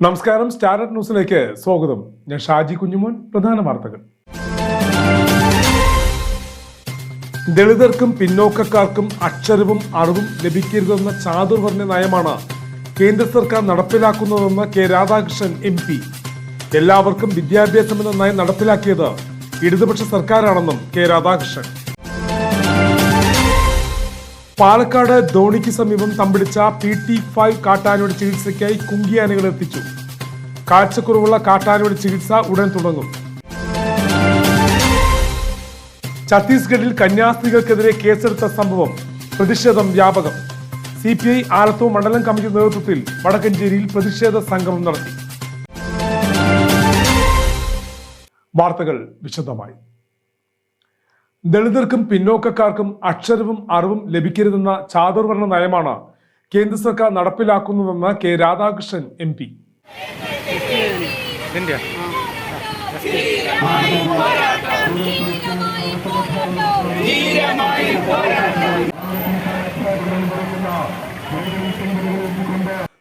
നമസ്കാരം സ്റ്റാർട്ട് ന്യൂസിലേക്ക് സ്വാഗതം. ഞാൻ ഷാജി കുഞ്ഞുമോൻ പ്രധാന വാർത്തകൾ. ദളിതർക്കും പിന്നോക്കക്കാർക്കും അക്ഷരവും അറിവും ലഭിക്കരുതെന്ന ചാതുർവർണ നയമാണ് കേന്ദ്ര സർക്കാർ നടപ്പിലാക്കുന്നതെന്ന് കെ രാധാകൃഷ്ണൻ എം പി. എല്ലാവർക്കും വിദ്യാഭ്യാസം എന്ന നയം നടപ്പിലാക്കിയത് ഇടതുപക്ഷ സർക്കാരാണെന്നും കെ രാധാകൃഷ്ണൻ. പാലക്കാട് ധോണിക്ക് സമീപം തമ്പിടിച്ച പി ടി ഫൈവ് കാട്ടാനയുടെ ചികിത്സയ്ക്കായി കുങ്കിയാനകൾ എത്തിച്ചു. കാഴ്ചക്കുറവുള്ള കാട്ടാനയുടെ ചികിത്സ ഉടൻ തുടങ്ങും. ഛത്തീസ്ഗഡിൽ കന്യാസ്ത്രീകൾക്കെതിരെ കേസെടുത്ത സംഭവം പ്രതിഷേധം വ്യാപകം. സി പി ഐ ആലത്തൂർ മണ്ഡലം കമ്മിറ്റി നേതൃത്വത്തിൽ വടക്കഞ്ചേരിയിൽ പ്രതിഷേധ സംഗമം നടത്തി. വാർത്തകൾ വിശദമായി. ദളിതർക്കും പിന്നോക്കക്കാർക്കും അക്ഷരവും അറിവും ലഭിക്കരുതെന്ന ചാതുർവർണ നയമാണ് കേന്ദ്ര സർക്കാർ നടപ്പിലാക്കുന്നതെന്ന് കെ രാധാകൃഷ്ണൻ എം പി.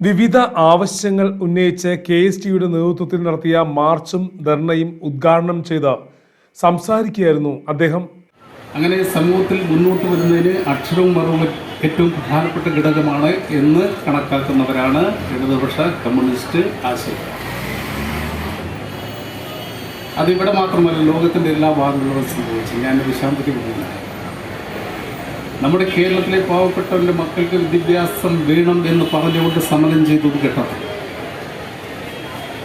വിവിധ ആവശ്യങ്ങൾ ഉന്നയിച്ച് കെ എസ് ടിയുടെ നേതൃത്വത്തിൽ നടത്തിയ മാർച്ചും ധർണയും ഉദ്ഘാടനം ചെയ്ത് സംസാരിക്കുകയായിരുന്നു അദ്ദേഹം. അങ്ങനെ സമൂഹത്തിൽ മുന്നോട്ട് വരുന്നതിന് അക്ഷരവും മറവും ഏറ്റവും പ്രധാനപ്പെട്ട ഘടകമാണ് എന്ന് കണക്കാക്കുന്നവരാണ് ഇടതുപക്ഷ കമ്മ്യൂണിസ്റ്റ് ആശയം. അതിവിടെ മാത്രമല്ല ലോകത്തിന്റെ എല്ലാ ഭാഗങ്ങളിലും സംഭവിച്ചു. ഞാൻ വിശാന്തിക്ക് പോകുന്നു. നമ്മുടെ കേരളത്തിലെ പാവപ്പെട്ടവന്റെ മക്കൾക്ക് വിദ്യാഭ്യാസം വേണം എന്ന് പറഞ്ഞുകൊണ്ട് സമരം ചെയ്തു കേട്ടത്.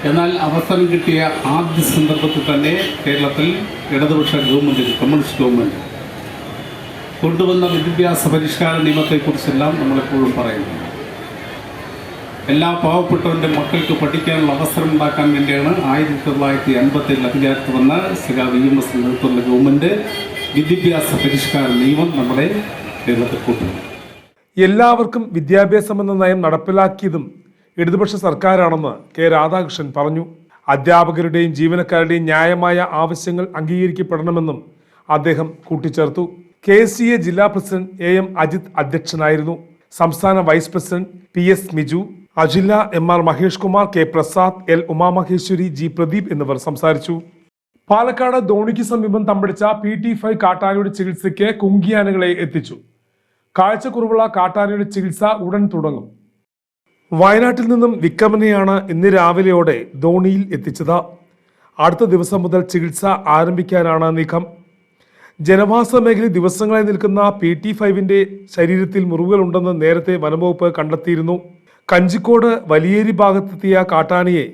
എന്നാൽ അവസരം കിട്ടിയ ആദ്യ സന്ദർഭത്തിൽ തന്നെ കേരളത്തിൽ ഇടതുപക്ഷ ഗവൺമെന്റ് കമ്മ്യൂണിസ്റ്റ് ഗവൺമെന്റ് കൊണ്ടുവന്ന വിദ്യാഭ്യാസ പരിഷ്കാര നിയമത്തെക്കുറിച്ചെല്ലാം നമ്മളെപ്പോഴും പറയുന്നു. എല്ലാ പാവപ്പെട്ടവന്റെ മക്കൾക്ക് പഠിക്കാനുള്ള അവസരം ഉണ്ടാക്കാൻ വേണ്ടിയാണ് ആയിരത്തി തൊള്ളായിരത്തി അൻപത്തേഴിൽ അധികാരത്ത് വന്ന സിഗാ വി എം എസ് നേതൃത്വമുള്ള ഗവൺമെന്റ് വിദ്യാഭ്യാസ പരിഷ്കാര നിയമം നമ്മുടെ കേരളത്തിൽ കൊണ്ടുവന്നു എല്ലാവർക്കും വിദ്യാഭ്യാസം എന്ന നയം നടപ്പിലാക്കിയതും ഇടതുപക്ഷ സർക്കാരാണെന്ന് കെ രാധാകൃഷ്ണൻ പറഞ്ഞു. അധ്യാപകരുടെയും ജീവനക്കാരുടെയും ന്യായമായ ആവശ്യങ്ങൾ അംഗീകരിക്കപ്പെടണമെന്നും അദ്ദേഹം കൂട്ടിച്ചേർത്തു. കെ സി എ ജില്ലാ പ്രസിഡന്റ് എ എം അജിത് അധ്യക്ഷനായിരുന്നു. സംസ്ഥാന vice president P S Miju അജില്ല M R Mahesh Kumar K Prasad L Umamaheswari G Pradeep എന്നിവർ സംസാരിച്ചു. പാലക്കാട് ധോണിക്ക് സമീപം തമ്പടിച്ച പി ടി ഫൈവ് കാട്ടാനയുടെ ചികിത്സയ്ക്ക് കുങ്കിയാനകളെ എത്തിച്ചു. കാഴ്ചക്കുറവുള്ള കാട്ടാനയുടെ ചികിത്സ ഉടൻ തുടങ്ങും. വയനാട്ടിൽ നിന്നും വിക്രമനെയാണ് ഇന്ന് രാവിലെയോടെ ധോണിയിൽ എത്തിച്ചത്. അടുത്ത ദിവസം മുതൽ ചികിത്സ ആരംഭിക്കാനാണ് നീക്കം. ജനവാസ മേഖലയിൽ ദിവസങ്ങളായി നിൽക്കുന്ന പി ടി ഫൈവിന്റെ ശരീരത്തിൽ മുറിവുകളുണ്ടെന്ന് നേരത്തെ വനംവകുപ്പ് കണ്ടെത്തിയിരുന്നു. കഞ്ചിക്കോട് വലിയേരി ഭാഗത്തെത്തിയ കാട്ടാനയെ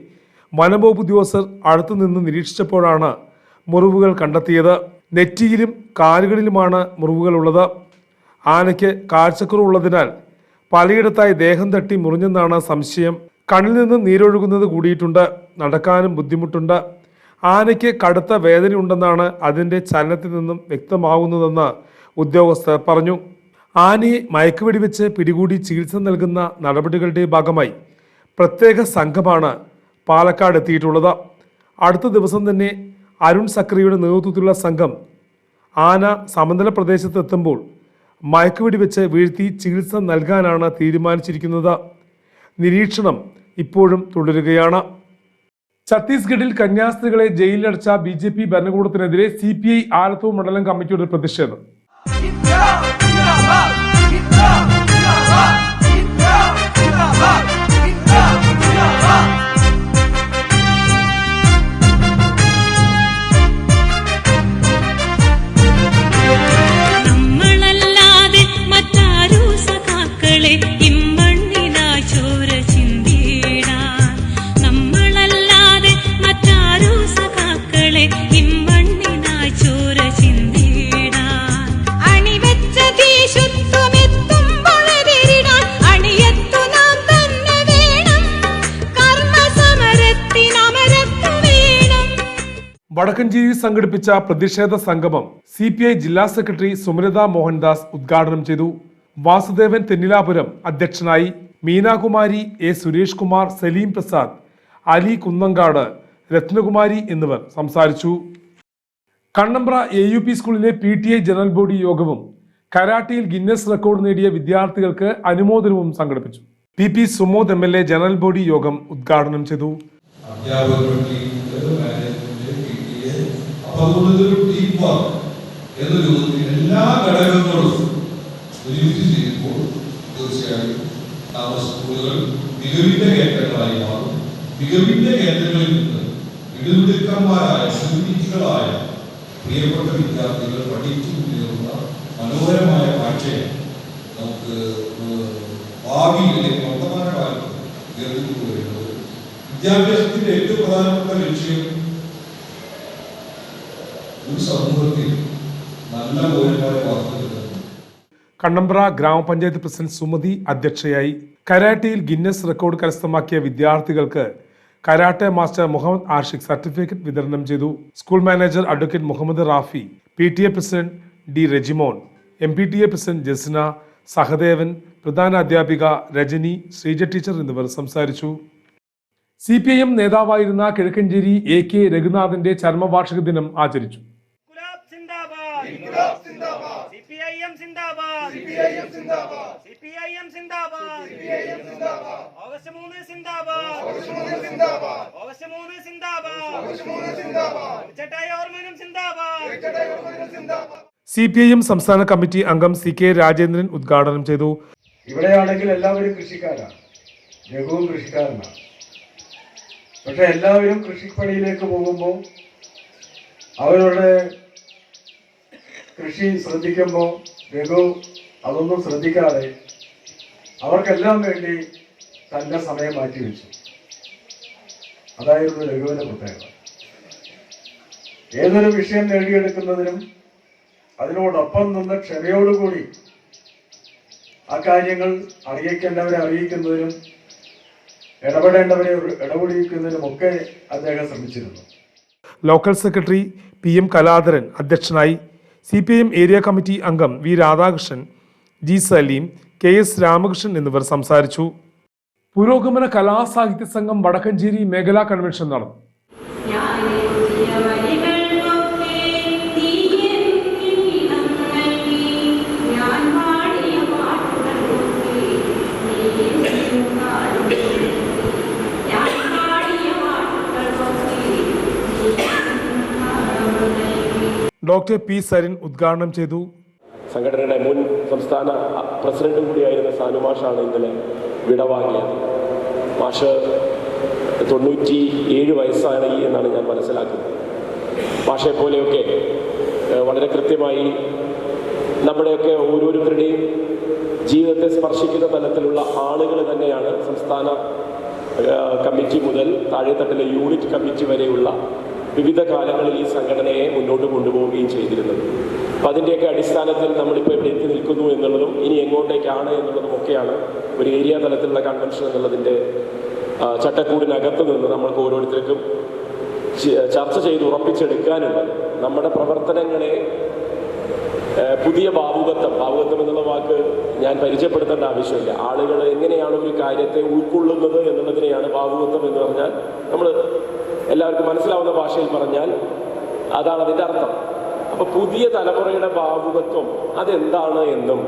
വനംവകുപ്പ് ഉദ്യോഗസ്ഥർ അടുത്തുനിന്ന് നിരീക്ഷിച്ചപ്പോഴാണ് മുറിവുകൾ കണ്ടെത്തിയത്. നെറ്റിയിലും കാലുകളിലുമാണ് മുറിവുകളുള്ളത്. ആനയ്ക്ക് കാഴ്ചക്കുറവുള്ളതിനാൽ പലയിടത്തായി ദേഹം തട്ടി മുറിഞ്ഞെന്നാണ് സംശയം. കണ്ണിൽ നിന്ന് നീരൊഴുകുന്നത് കൂടിയിട്ടുണ്ട്. നടക്കാനും ബുദ്ധിമുട്ടുണ്ട്. ആനയ്ക്ക് കടുത്ത വേദനയുണ്ടെന്നാണ് അതിന്റെ ചലനത്തിൽ നിന്നും വ്യക്തമാകുന്നതെന്ന് ഉദ്യോഗസ്ഥർ പറഞ്ഞു. ആനയെ മയക്കുവെടിവെച്ച് പിടികൂടി ചികിത്സ നൽകുന്ന നടപടികളുടെ ഭാഗമായി പ്രത്യേക സംഘമാണ് പാലക്കാട് എത്തിയിട്ടുള്ളത്. അടുത്ത ദിവസം തന്നെ അരുൺ സക്രിയുടെ നേതൃത്വത്തിലുള്ള സംഘം ആന സമതല പ്രദേശത്ത് എത്തുമ്പോൾ മയക്കുവെടി വെച്ച് വീഴ്ത്തി ചികിത്സ നൽകാനാണ് തീരുമാനിച്ചിരിക്കുന്നത്. നിരീക്ഷണം ഇപ്പോഴും തുടരുകയാണ്. ഛത്തീസ്ഗഡിൽ കന്യാസ്ത്രീകളെ ജയിലിലടച്ച ബി ജെ പി ഭരണകൂടത്തിനെതിരെ സി പി ഐ ആലത്തൂർ മണ്ഡലം കമ്മിറ്റിയുടെ പ്രതിഷേധം. വടക്കഞ്ചേരിയിൽ സംഘടിപ്പിച്ച പ്രതിഷേധ സംഗമം സി പി ഐ ജില്ലാ സെക്രട്ടറി സുമലത മോഹൻദാസ് ഉദ്ഘാടനം ചെയ്തു. വാസുദേവൻ തെന്നിലാപുരം അധ്യക്ഷനായി മീനാകുമാരി എ സുരേഷ് കുമാർ സലീം പ്രസാദ് അലി കുന്നങ്കാട് രത്നകുമാരി എന്നിവർ സംസാരിച്ചു. കണ്ണമ്പ്ര എ യു പി സ്കൂളിലെ P T I general body യോഗവും കരാട്ടിയിൽ ഗിന്നസ് റെക്കോർഡ് നേടിയ വിദ്യാർത്ഥികൾക്ക് അനുമോദനവും സംഘടിപ്പിച്ചു. P P Sumod M L A general body യോഗം ഉദ്ഘാടനം ചെയ്തു ടീമുണ്ട് മാനേജ്മെന്റ് പി ടി എ അപ്പൊ അതുകൊണ്ട് എന്ന രൂപത്തിൽ എല്ലാ ഘടകങ്ങളും ഒരുമിച്ച് ചെയ്യുമ്പോൾ തീർച്ചയായും നമ്മുടെ സ്കൂളുകൾ മികവിന്റെ മാറും. മികവിന്റെ കേന്ദ്രങ്ങളിൽ നിന്ന് മിടുമിടുക്കന്മാരായ സുന്ദരികളായ പ്രിയപ്പെട്ട പഠിച്ചു മുന്നേറുന്ന മനോഹരമായ കാഴ്ചയെ നമുക്ക് ഏഹ്, ഭാവിയിൽ അല്ലെങ്കിൽ വർത്തമാനകാലത്ത് വിദ്യാഭ്യാസത്തിന്റെ ഏറ്റവും പ്രധാനപ്പെട്ട ലക്ഷ്യം കണ്ണമ്പ്ര ഗ്രാമപഞ്ചായത്ത് പ്രസിഡന്റ് സുമതി അധ്യക്ഷയായി കരാട്ടയിൽ ഗിന്നസ് റെക്കോർഡ് കരസ്ഥമാക്കിയ വിദ്യാർത്ഥികൾക്ക് karate master Muhammad Ashiq certificate വിതരണം ചെയ്തു. School manager advocate Muhammad Rafi P T A president D Rejimon M P T A president Jasna Sahadevan പ്രധാന അധ്യാപിക രജനി ശ്രീജ ടീച്ചർ എന്നിവർ സംസാരിച്ചു. സി പി ഐ എം നേതാവായിരുന്ന കിഴക്കഞ്ചേരി എ കെ രഘുനാഥിന്റെ ചരമവാർഷിക ദിനം ആചരിച്ചു. സിന്ദാബാദ്. ഇൻകുലാബ് സിന്ദാബാദ്. സിപിഐഎം സിന്ദാബാദ്. സിപിഐഎം സിന്ദാബാദ്. സിപിഐഎം സിന്ദാബാദ്. സിപിഐഎം സിന്ദാബാദ്. ഓഗസ്റ്റ് 3 സിന്ദാബാദ്. ഓഗസ്റ്റ് 3 സിന്ദാബാദ്. ഓഗസ്റ്റ് 3 സിന്ദാബാദ്. ഓഗസ്റ്റ് 3 സിന്ദാബാദ്. ചട്ടായി ഓർമ്മനും സിന്ദാബാദ്. ചട്ടായി ഓർമ്മനും സിന്ദാബാദ്. സി പി ഐ എം സംസ്ഥാന കമ്മിറ്റി അംഗം സി കെ രാജേന്ദ്രൻ ഉദ്ഘാടനം ചെയ്തു. ഇവിടെയാണെങ്കിൽ എല്ലാവരും കൃഷിക്കാരാണ്. രഘുവും കൃഷിക്കാരനാണ്. പക്ഷെ എല്ലാവരും കൃഷിപ്പണിയിലേക്ക് പോകുമ്പോൾ അവരുടെ കൃഷി ശ്രദ്ധിക്കുമ്പോൾ രഘു അതൊന്നും ശ്രദ്ധിക്കാതെ അവർക്കെല്ലാം വേണ്ടി തന്റെ സമയം മാറ്റിവെച്ചു അതായിരുന്നു രഘുവിന്റെ പ്രത്യേകത. ഏതൊരു വിഷയം നേടിയെടുക്കുന്നതിനും അതിനോടൊപ്പം നിന്ന് ക്ഷമയോടുകൂടി ആ കാര്യങ്ങൾ അറിയിക്കേണ്ടവരെ അറിയിക്കുന്നതിനും ഇടപെടേണ്ടവരെ ഇടപെടിക്കുന്നതിനും ഒക്കെ അദ്ദേഹം ശ്രമിച്ചിരുന്നു. Local secretary P M Kaladharan അധ്യക്ഷനായി C P M area committee അംഗം V Radhakrishnan G Salim K S Ramakrishnan എന്നിവർ സംസാരിച്ചു. പുരോഗമന കലാസാഹിത്യ സംഘം വടക്കഞ്ചേരി മേഖലാ കൺവെൻഷൻ നടന്നു. ഡോക്ടർ പി സരിൻ ഉദ്ഘാടനം ചെയ്തു. സംഘടനയുടെ മുൻ സംസ്ഥാന പ്രസിഡന്റും കൂടിയായിരുന്ന സാനു മാഷാണ് ഇന്നലെ വിടവാങ്ങിയത്. മാഷ് തൊണ്ണൂറ്റി ഏഴ് വയസ്സാണ് എന്നാണ് ഞാൻ മനസ്സിലാക്കുന്നത്. മാഷെ പോലെയൊക്കെ വളരെ കൃത്യമായി നമ്മുടെയൊക്കെ ഓരോരുത്തരുടെയും ജീവിതത്തെ സ്പർശിക്കുന്ന തലത്തിലുള്ള ആളുകൾ തന്നെയാണ് സംസ്ഥാന കമ്മിറ്റി മുതൽ താഴെത്തട്ടിലെ യൂണിറ്റ് കമ്മിറ്റി വരെയുള്ള വിവിധ കാലങ്ങളിൽ ഈ സംഘടനയെ മുന്നോട്ട് കൊണ്ടുപോവുകയും ചെയ്തിരുന്നത്. അപ്പം അതിന്റെയൊക്കെ അടിസ്ഥാനത്തിൽ നമ്മളിപ്പോൾ ഇവിടെ എത്തി നിൽക്കുന്നു എന്നുള്ളതും ഇനി എങ്ങോട്ടേക്കാണ് എന്നുള്ളതും ഒക്കെയാണ് ഒരു ഏരിയ തലത്തിലുള്ള കൺവെൻഷൻ എന്നുള്ളതിന്റെ ചട്ടക്കൂടിനകത്ത് നിന്ന് നമ്മൾക്ക് ഓരോരുത്തർക്കും ചർച്ച ചെയ്ത് ഉറപ്പിച്ചെടുക്കാനുണ്ട് നമ്മുടെ പ്രവർത്തനങ്ങളെ പുതിയ ഭാവുകത്വം ഭാവുകത്വം എന്നുള്ള വാക്ക് ഞാൻ പരിചയപ്പെടുത്തേണ്ട ആവശ്യമില്ല. ആളുകൾ എങ്ങനെയാണ് ഒരു കാര്യത്തെ ഉൾക്കൊള്ളുന്നത് എന്നുള്ളതിനെയാണ് ഭാവുകത്വം എന്ന് പറഞ്ഞാൽ നമ്മൾ എല്ലാവർക്കും മനസ്സിലാവുന്ന ഭാഷയിൽ പറഞ്ഞാൽ അതാണ് അതിന്റെ അർത്ഥം. അപ്പൊ പുതിയ തലമുറയുടെ ഭാവുകത്വം അതെന്താണ് എന്നും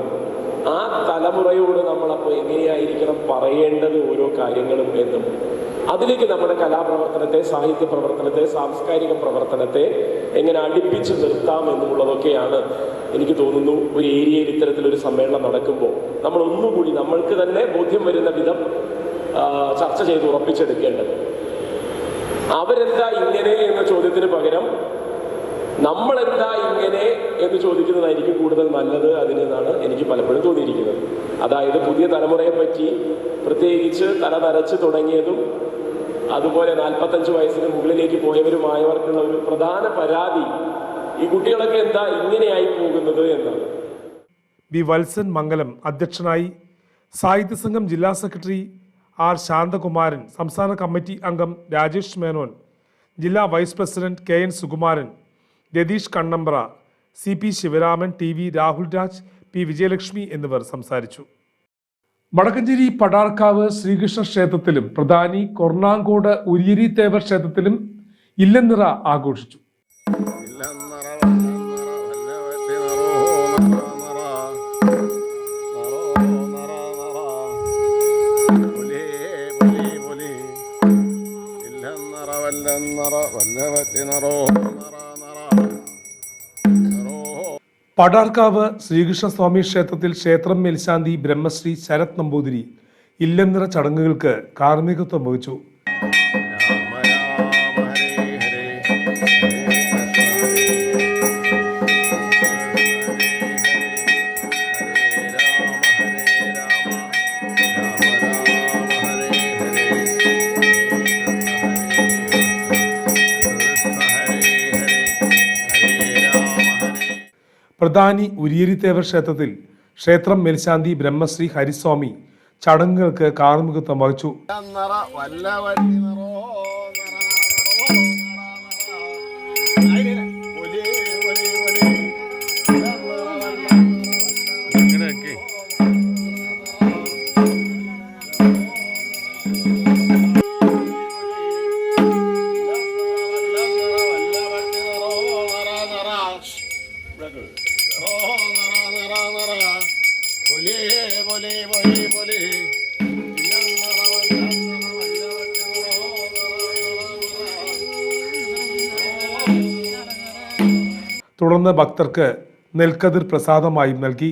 ആ തലമുറയോട് നമ്മൾ അപ്പോൾ എങ്ങനെയായിരിക്കണം പറയേണ്ടത് ഓരോ കാര്യങ്ങളും എന്നും അതിലേക്ക് നമ്മുടെ കലാപ്രവർത്തനത്തെ സാഹിത്യ പ്രവർത്തനത്തെ സാംസ്കാരിക പ്രവർത്തനത്തെ എങ്ങനെ അടുപ്പിച്ച് നിർത്താം എന്നുള്ളതൊക്കെയാണ് എനിക്ക് തോന്നുന്നു ഒരു ഏരിയയിൽ ഇത്തരത്തിലൊരു സമ്മേളനം നടക്കുമ്പോൾ നമ്മൾ ഒന്നുകൂടി നമ്മൾക്ക് തന്നെ ബോധ്യം വരുന്ന വിധം ചർച്ച ചെയ്ത് ഉറപ്പിച്ചെടുക്കേണ്ടത്. അവരെന്താ ഇങ്ങനെ എന്ന ചോദ്യത്തിന് പകരം നമ്മളെന്താ ഇങ്ങനെ എന്ന് ചോദിക്കുന്നതായിരിക്കും കൂടുതൽ നല്ലത് അതിനെന്നാണ് എനിക്ക് പലപ്പോഴും തോന്നിയിരിക്കുന്നത്. അതായത് പുതിയ തലമുറയെ പറ്റി പ്രത്യേകിച്ച് തല നരച്ച് തുടങ്ങിയതും അതുപോലെ നാൽപ്പത്തഞ്ച് വയസ്സിന് മുകളിലേക്ക് പോയവരുമായവർക്കുള്ള ഒരു പ്രധാന പരാതി ഈ കുട്ടികളൊക്കെ എന്താ ഇങ്ങനെയായി പോകുന്നത് എന്നാണ്. വി വത്സൻ മംഗലം അധ്യക്ഷനായി സാഹിത്യ സംഘം ജില്ലാ സെക്രട്ടറി ആർ ശാന്തകുമാരൻ സംസ്ഥാന കമ്മിറ്റി അംഗം രാജേഷ് മേനോൻ ജില്ലാ vice president K N Sukumaran Ratheesh Kannambra C P Sivaraman T V Rahul Raj P Vijayalakshmi എന്നിവർ സംസാരിച്ചു വടക്കഞ്ചേരി പടാർക്കാവ് ശ്രീകൃഷ്ണ ക്ഷേത്രത്തിലും പ്രധാനി കൊർണാങ്കോട് ഉരിയരി തേവർ ക്ഷേത്രത്തിലും ഇല്ലെന്നിറ ആഘോഷിച്ചു ോ പടാർക്കാവ് ശ്രീകൃഷ്ണസ്വാമി ക്ഷേത്രത്തിൽ ക്ഷേത്രം മേൽശാന്തി ബ്രഹ്മശ്രീ ശരത് നമ്പൂതിരി ഇല്ലംനിറ ചടങ്ങുകൾക്ക് കാർമ്മികത്വം വഹിച്ചു. പ്രധാനി ഉരിയരിത്തേവർ ക്ഷേത്രത്തിൽ ക്ഷേത്രം മേൽശാന്തി ബ്രഹ്മശ്രീ ഹരിസ്വാമി ചടങ്ങുകൾക്ക് കാർമുഖത്വം വഹിച്ചു. തുടർന്ന് ഭക്തർക്ക് നെൽക്കതിർ പ്രസാദമായും നൽകി.